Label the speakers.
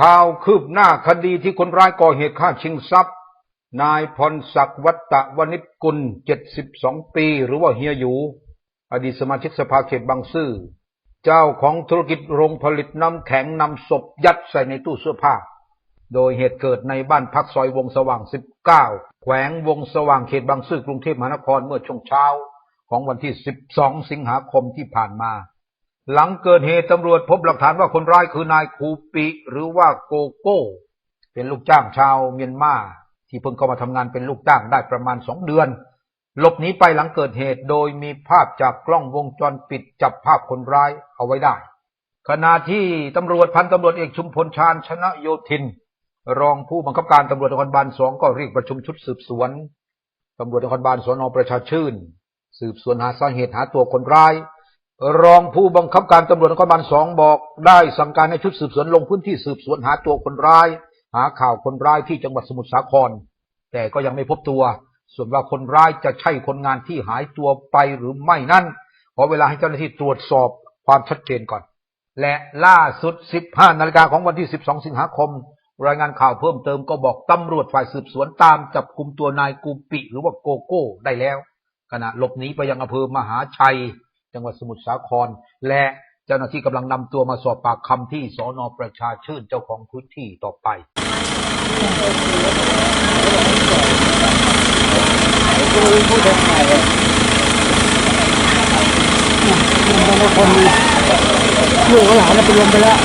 Speaker 1: ข่าวคืบหน้าคดีที่คนร้ายก่อเหตุฆ่าชิงทรัพย์ นายพรศักดิ์วัตตะวณิชกุล72ปี หรือว่าเฮียหยูอดีตสมาชิกสภาเขตบางซื่อ เจ้าของธุรกิจโรงผลิตน้ำแข็งนำศพยัดใส่ในตู้เสื้อผ้า โดยเหตุเกิดในบ้านพักซอยวงสว่าง19แขวงวงสว่างเขตบางซื่อกรุงเทพมหานครเมื่อช่วงเช้า ของวันที่12สิงหาคมที่ผ่านมา หลังเกิดเหตุตำรวจพบหลักฐานว่าคนร้ายคือนายคูปิ หรือว่าโกโก้ เป็นลูกจ้างชาวเมียนมาที่เพิ่งเข้ามาทำงานเป็นลูกจ้างได้ประมาณสองเดือน หลบหนีไปหลังเกิดเหตุโดยมีภาพจากกล้องวงจรปิดจับภาพคนร้ายเอาไว้ได้ ขณะที่ตำรวจพันตำรวจเอกชุมพลชาญชนะโยธิน รองผู้บังคับการตำรวจนครบาลสองก็เรียกประชุมชุดสืบสวนตำรวจนครบาลสอนประชาชื่น สืบสวนหาสาเหตุหาตัวคนร้าย รองผู้บังคับการตำรวจนครบาลสองบอกได้สั่งการให้ชุดสืบสวนลงพื้นที่สืบสวนหาตัวคนร้าย หาข่าวคนร้ายที่จังหวัดสมุทรสาคร แต่ก็ยังไม่พบตัว ส่วนว่าคนร้ายจะใช่คนงานที่หายตัวไปหรือไม่นั้นขอเวลาให้เจ้าหน้าที่ตรวจสอบความชัดเจนก่อน และล่าสุด 15 นาฬิกาของวันที่ 12 สิงหาคม รายงานข่าวเพิ่มเติมก็บอกตำรวจฝ่ายสืบสวนตามจับกลุ่มตัวนายกูปิ หรือว่าโกโก้ได้แล้ว ขณะหลบหนีไปยังอำเภอมหาชัย จังหวัดสมุทรสาคร และเจ้าหน้าที่กำลังนำตัวมาสอบปากคำที่สอนอประชาชื่นเจ้าของพื้นที่ต่อไป
Speaker 2: คนลูกหลานไปรวมไปแล้ว